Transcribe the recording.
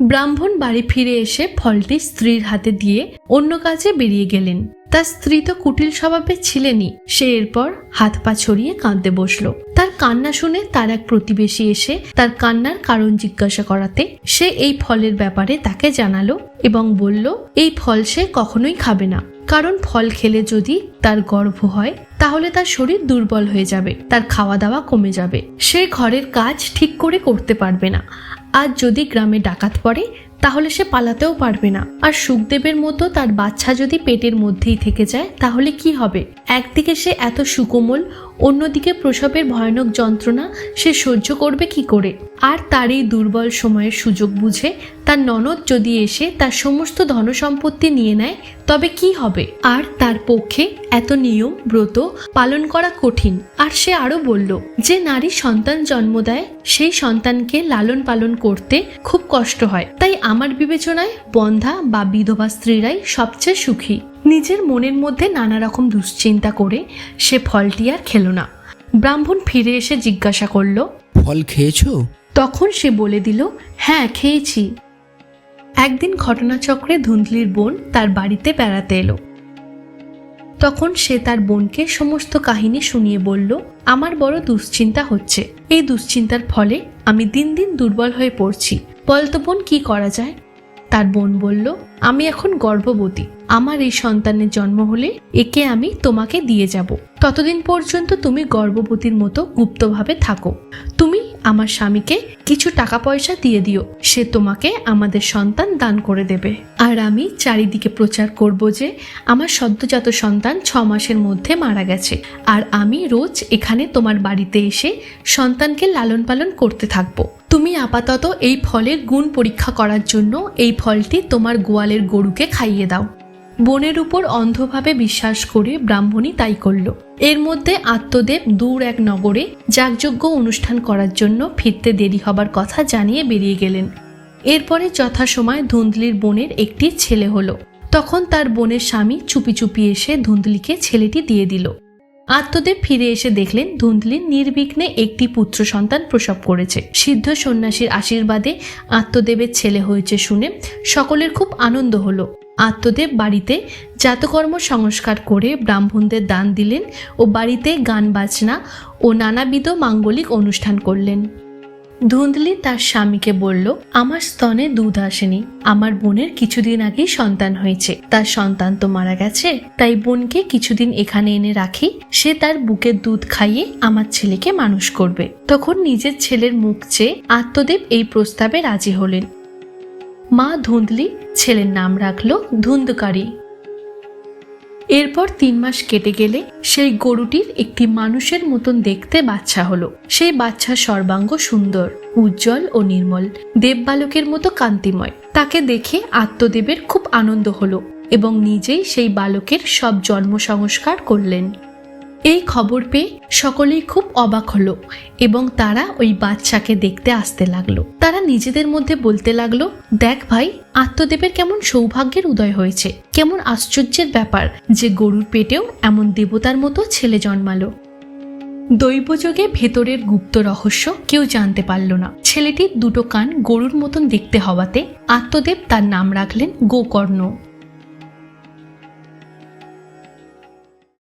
ব্রাহ্মণ বাড়ি ফিরে এসে ফলটি স্ত্রীর হাতে দিয়ে অন্য কাজে বেরিয়ে গেলেন। তার স্ত্রী তো কুটিল স্বভাবে ছিলেনই। সে এরপর হাত পা ছড়িয়ে কাঁদতে বসল। তার কান্না শুনে তার এক প্রতিবেশী এসে তার কান্নার কারণ জিজ্ঞাসা করাতে সে এই ফলের ব্যাপারে তাকে জানালো এবং বলল, এই ফল সে কখনোই খাবে না। কারণ ফল খেলে যদি তার গর্ভ হয়, তাহলে তার শরীর দুর্বল হয়ে যাবে, তার খাওয়া দাওয়া কমে যাবে। সে ঘরের কাজ ঠিক করে করতে পারবে না। আর যদি গ্রামে ডাকাত পড়ে, তাহলে সে পালাতেও পারবে না। আর সুখদেবের মতো তার বাচ্চা যদি পেটের মধ্যেই থেকে যায়, তাহলে কি হবে? একদিকে সে এত সুকোমল, অন্যদিকে প্রসবের ভয়ানক যন্ত্রণা সে সহ্য করবে কি করে? আর তার এই দুর্বল সময়ের সুযোগ বুঝে তার ননদ যদি এসে তার সমস্ত ধনসম্পত্তি নিয়ে নেয় তবে কি হবে? আর তার পক্ষে এত নিয়ম ব্রত পালন করা কঠিন। আর সে আরও বলল যে নারী সন্তান জন্ম দেয় সেই সন্তানকে লালন পালন করতে খুব কষ্ট হয়। তাই আমার বিবেচনায় বন্ধা বা বিধবা স্ত্রীরাই সবচেয়ে সুখী। নিজের মনের মধ্যে নানা রকম দুশ্চিন্তা করে সে ফলটি আর খেলো না। ব্রাহ্মণ ফিরে এসে জিজ্ঞাসা করল ফল খেয়েছো? তখন সে বলে দিল হ্যাঁ খেয়েছি। একদিন ঘটনাচক্রে ধুন্দলির বোন তার বাড়িতে বেড়াতে এলো। তখন সে তার বোনকে সমস্ত কাহিনী শুনিয়ে বলল, আমার বড় দুশ্চিন্তা হচ্ছে। এই দুশ্চিন্তার ফলে আমি দিন দিন দুর্বল হয়ে পড়ছি। বলতো বোন, কি করা যায়? তার বোন বলল, আমি এখন গর্ভবতী। আমার এই সন্তানের জন্ম হলে একে আমি তোমাকে দিয়ে যাব। ততদিন পর্যন্ত তুমি গর্ভবতীর মতো গুপ্তভাবে থাকো। আমার স্বামীকে কিছু টাকা পয়সা দিয়ে দিও। সে তোমাকে আমাদের সন্তান দান করে দেবে। আর আমি চারিদিকে প্রচার করব যে আমার সদ্যজাত সন্তান ছ মাসের মধ্যে মারা গেছে। আর আমি রোজ এখানে তোমার বাড়িতে এসে সন্তানকে লালন পালন করতে থাকব। তুমি আপাতত এই ফলের গুণ পরীক্ষা করার জন্য এই ফলটি তোমার গোয়ালের গরুকে খাইয়ে দাও। বনের উপর অন্ধভাবে বিশ্বাস করে ব্রাহ্মণী তাই করল। এর মধ্যে আত্মদেব দূর এক নগরে যাগযজ্ঞ অনুষ্ঠান করার জন্য ফিরতে দেরি হবার কথা জানিয়ে বেরিয়ে গেলেন। এরপরে যথাসময় ধুন্দলির বোনের একটি ছেলে হলো। তখন তার বোনের স্বামী চুপি চুপি এসে ধুন্দলিকে ছেলেটি দিয়ে দিল। আত্মদেব ফিরে এসে দেখলেন ধুন্দলি নির্বিঘ্নে একটি পুত্র সন্তান প্রসব করেছে। সিদ্ধ সন্ন্যাসীর আশীর্বাদে আত্মদেবের ছেলে হয়েছে শুনে সকলের খুব আনন্দ হলো। আত্মদেব বাড়িতে জাতকর্ম সংস্কার করে ব্রাহ্মণদের দান দিলেন ও বাড়িতে গান বাজনা ও নানাবিধ মাঙ্গলিক অনুষ্ঠান করলেন। ধুন্দলি তার স্বামীকে বলল, আমার স্তনে দুধ আসেনি। আমার বোনের কিছুদিন আগেই সন্তান হয়েছে। তার সন্তান তো মারা গেছে। তাই বোনকে কিছুদিন এখানে এনে রাখি। সে তার বুকের দুধ খাইয়ে আমার ছেলেকে মানুষ করবে। তখন নিজের ছেলের মুখ চেয়ে আত্মদেব এই প্রস্তাবে রাজি হলেন। মা ধুন্দলি ছেলের নাম রাখল ধুন্দকারী এরপর তিন মাস কেটে গেলে সেই গরুটির একটি মানুষের মতন দেখতে বাচ্চা হলো। সেই বাচ্চা সর্বাঙ্গ সুন্দর, উজ্জ্বল ও নির্মল, দেববালকের মতো কান্তিময়। তাকে দেখে আত্মদেবের খুব আনন্দ হলো এবং নিজেই সেই বালকের সব জন্ম সংস্কার করলেন। এই খবর পেয়ে সকলেই খুব অবাক হলো এবং তারা ওই বাচ্চাকে দেখতে আসতে লাগল। তারা নিজেদের মধ্যে বলতে লাগল, দেখ ভাই, আত্মদেবের কেমন সৌভাগ্যের উদয় হয়েছে। কেমন আশ্চর্যের ব্যাপার যে গরুর পেটেও এমন দেবতার মতো ছেলে জন্মালো। দৈবযোগে ভেতরের গুপ্ত রহস্য কেউ জানতে পারল না। ছেলেটির দুটো কান গরুর মতন দেখতে হওয়াতে আত্মদেব তার নাম রাখলেন গোকর্ণ।